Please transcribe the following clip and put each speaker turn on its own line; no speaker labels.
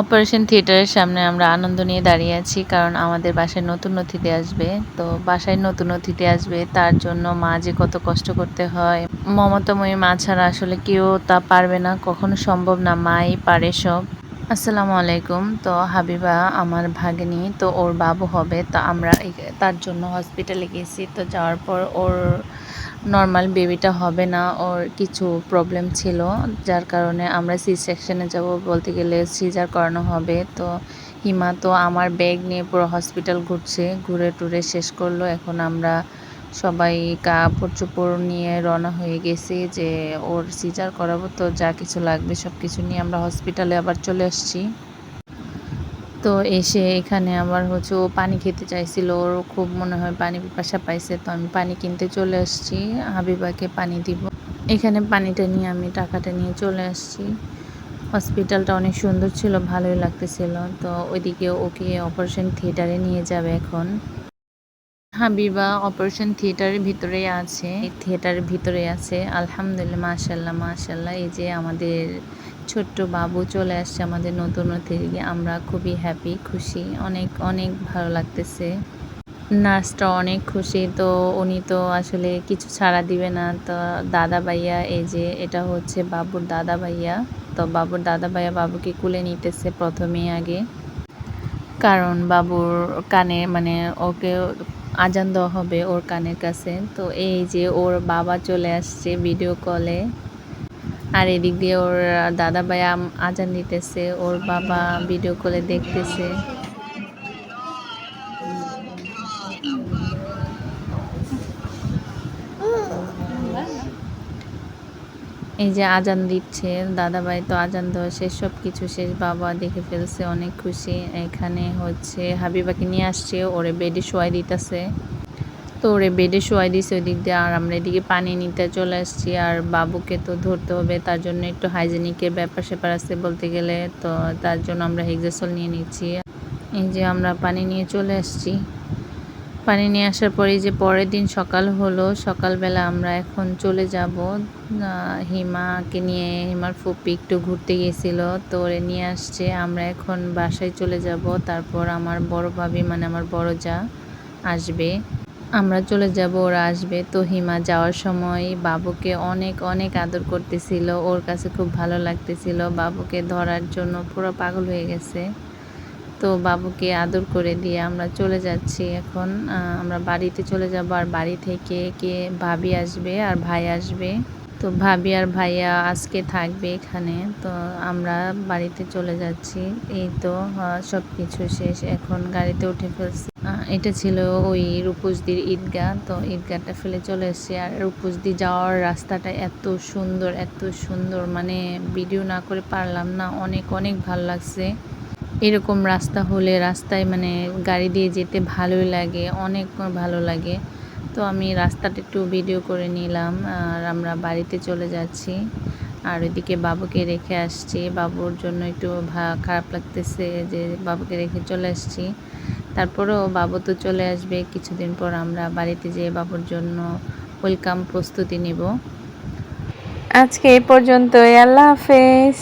Operation থিয়েটারের সামনে আমরা আনন্দ নিয়ে দাঁড়িয়ে আছি, কারণ আমাদের বাসায় নতুন অতিথি আসবে। তো বাসায় নতুন অতিথি আসবে, তার জন্য মা যে কত কষ্ট করতে হয়। মমতাময়ী মা ছাড়া আসলে কেউ তা পারবে না, কখনো সম্ভব না, মাই পারে সব। আসসালামু আলাইকুম। তো হাবিবা আমার ভাগ্নি, তো ওর বাবু হবে, তো আমরা তার জন্য হসপিটালে গেছি। তো যাওয়ার পর ওর নর্মাল বেবিটা হবে না ওর কিছু প্রবলেম ছিল, যার কারণে আমরা সি সেকশনে যাব বলতে গেলে সিজার করানো হবে। তো হিমা তো আমার ব্যাগ নিয়ে পুরো হসপিটাল ঘুরছে, ঘুরে টুরে শেষ করল। এখন আমরা সবাই কাপড় চোপড় নিয়ে রওনা হয়ে গেছি যে ওর সিজার করাবো, তো যা কিছু লাগবে সব কিছু নিয়ে আমরা হসপিটালে আবার চলে আসছি। তো এসে এখানে আবার হচ্ছে ও পানি খেতে চাইছিল, ওর খুব মনে হয় পানি পিপাসা পাইছে, তো আমি পানি কিনতে চলে আসছি, হাবিবাকে পানি দিব। এখানে পানিটা নিয়ে আমি টাকাটা নিয়ে চলে আসছি। হসপিটালটা অনেক সুন্দর ছিল, ভালোই লাগতেছিল, তো ওইদিকে ওকে অপারেশন থিয়েটারে নিয়ে যাবে এখন। হাবিবা অপারেশন থিয়েটারের ভিতরেই আছে, থিয়েটারের ভিতরে আছে, আলহামদুলিল্লাহ মাশাল্লাহ মাশাল্লাহ এই যে আমাদের ছোট্ট বাবু চলে আসছে আমাদের নতুন অতিথি আমরা খুবই হ্যাপি খুশি। অনেক অনেক ভালো লাগতেছে। নার্সটা অনেক খুশি। তো উনি তো আসলে কিছু ছাড়া দিবে না। তো দাদা ভাইয়া, এই যে এটা হচ্ছে বাবুর দাদা ভাইয়া। তো বাবুর দাদা ভাইয়া বাবুকে কুলে নিতেছে প্রথমে আগে। কারণ বাবুর কানে মানে ওকে আজান দেওয়া হবে ওর কানের কাছে। তো এই যে ওর বাবা চলে আসছে ভিডিও কলে আর এদিক দিয়ে ওর দাদা ভাই আজান দিতেছে, ওর বাবা ভিডিও কলে দেখতেছে। এই যে আজান দিচ্ছে, দাদাভাই তো আজান দেওয়া শেষ সব কিছু শেষ, বাবা দেখে ফেলছে, অনেক খুশি। এখানে হচ্ছে হাবিবাকে নিয়ে আসছে, ওরে বেডে শোয়াই দিতেছে। তো ওরে বেডে শোয়াই দিছে ওই দিক দিয়ে। আর আমরা এদিকে পানি নিতে চলে আসছি। আর বাবুকে তো ধরতে হবে, তার জন্য একটু হাইজেনিকের ব্যাপার স্যাপার আছে বলতে গেলে। তো তার জন্য আমরা হেক্সাসল নিয়ে নিচ্ছি। এই যে আমরা পানি নিয়ে চলে আসছি। পানি নিয়ে আসার পরে যে পরের দিন সকাল হলো, সকালবেলা আমরা এখন চলে যাব। হিমাকে নিয়ে, হিমার ফুপি একটু ঘুরতে গেছিল তো ওরে নিয়ে আসছে। আমরা এখন বাসায় চলে যাব। তারপর আমার বড় ভাবি মানে আমার বড় যা, আসবে। আমরা চলে যাব, ওরা আসবে। তো হিমা যাওয়ার সময় বাবুকে অনেক অনেক আদর করতেছিল। ওর কাছে খুব ভালো লাগতেছিল। বাবুকে ধরার জন্য পুরো পাগল হয়ে গেছে। তো বাবুকে আদর করে দিয়ে আমরা চলে যাচ্ছি এখন। আমরা বাড়িতে চলে যাব। আর বাড়ি থেকে কে, ভাবি আসবে আর ভাই আসবে। তো ভাবি আর ভাইয়া আজকে থাকবে এখানে, তো আমরা বাড়িতে চলে যাচ্ছি। এই তো সব কিছু শেষ। এখন গাড়িতে উঠে ফেলছি। এটা ছিল ওই রূপসদির ঈদগাহ। তো ঈদগাহটা ফেলে চলে এসেছি। আর রূপসদি যাওয়ার রাস্তাটা এত সুন্দর এত সুন্দর। মানে ভিডিও না করে পারলাম না। অনেক অনেক ভালো লাগছে। এরকম রাস্তা হলে রাস্তায় মানে গাড়ি দিয়ে যেতে ভালোই লাগে, অনেক ভালো লাগে। তো আমি রাস্তাটা একটু ভিডিও করে নিলাম, আর আমরা বাড়িতে চলে যাচ্ছি। আর ওইদিকে বাবুকে রেখে আসছি। বাবুর জন্য একটু খারাপ লাগতেছে যে বাবুকে রেখে চলে আসছি। তারপরেও বাবু তো চলে আসবে। কিছুদিন পর আমরা বাড়িতে যেয়ে বাবুর জন্য ওয়েলকাম প্রস্তুতি নেব।
আজকে এই পর্যন্তই। আল্লাহ হাফেজ।